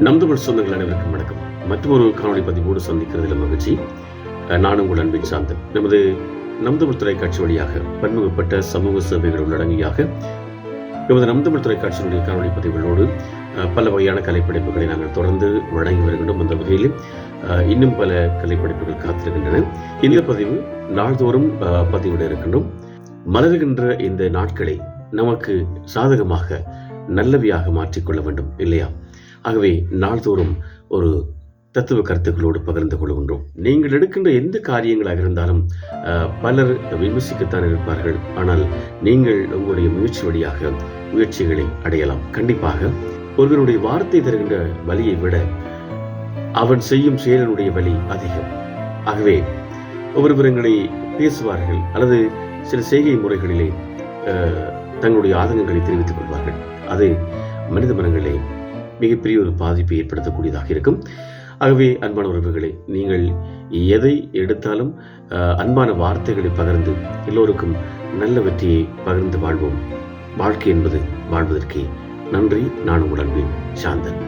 நம் தமிழ் சொந்தங்கள் அனைவருக்கும் வணக்கம். மற்றொரு காணொலி பதிவோடு சந்திக்கிறதுல மகிழ்ச்சி. நானும் நான் உங்கள் அன்பின் சாந்தன். நமது நம் தமிழ் தொலைக்காட்சி வழியாக பன்முகப்பட்ட சமூக சேவைகள் உள்ளடங்கியாக நமது நம் தமிழ் தொலைக்காட்சியினுடைய காணொலி பதிவுகளோடு பல வகையான கலைப்படைப்புகளை நாங்கள் தொடர்ந்து வழங்கி வருகின்றோம் அந்த வகையில் இன்னும் பல கலைப்படைப்புகள் காத்திருக்கின்றன. இந்த பதிவு நாள்தோறும் பதிவிட இருக்கின்றோம். மலர்கின்ற இந்த நாட்களை நமக்கு சாதகமாக நல்லவையாக மாற்றிக்கொள்ள வேண்டும் இல்லையா? ஆகவே நாள்தோறும் ஒரு தத்துவ கருத்துக்களோடு பகிர்ந்து கொள்கின்றோம். நீங்கள் எடுக்கின்ற எந்த காரியங்களாக இருந்தாலும் பலர் விமர்சிக்கத்தான் இருப்பார்கள். ஆனால் நீங்கள் உங்களுடைய முயற்சி வழியாக முயற்சிகளை அடையலாம். கண்டிப்பாக ஒருவனுடைய வார்த்தை தருகின்ற வலியை விட அவன் செய்யும் செயலினுடைய வலி அதிகம். ஆகவே ஒவ்வொருவரங்களை பேசுவார்கள் அல்லது சில செய்கை முறைகளிலே தங்களுடைய ஆதங்கங்களை தெரிவித்துக் கொள்வார்கள். அது மனித மனங்களிலே மிகப்பெரிய ஒரு பாதிப்பை ஏற்படுத்தக்கூடியதாக இருக்கும். ஆகவே அன்பான உறவுகளே நீங்கள் எதை எடுத்தாலும் அன்பான வார்த்தைகளை பகிர்ந்து எல்லோருக்கும் நல்ல வெற்றியை பகிர்ந்து வாழ்வோம். வாழ்க்கை என்பது வாழ்வதற்கே. நன்றி. நான் உங்கள் அன்பின் சாந்தன்.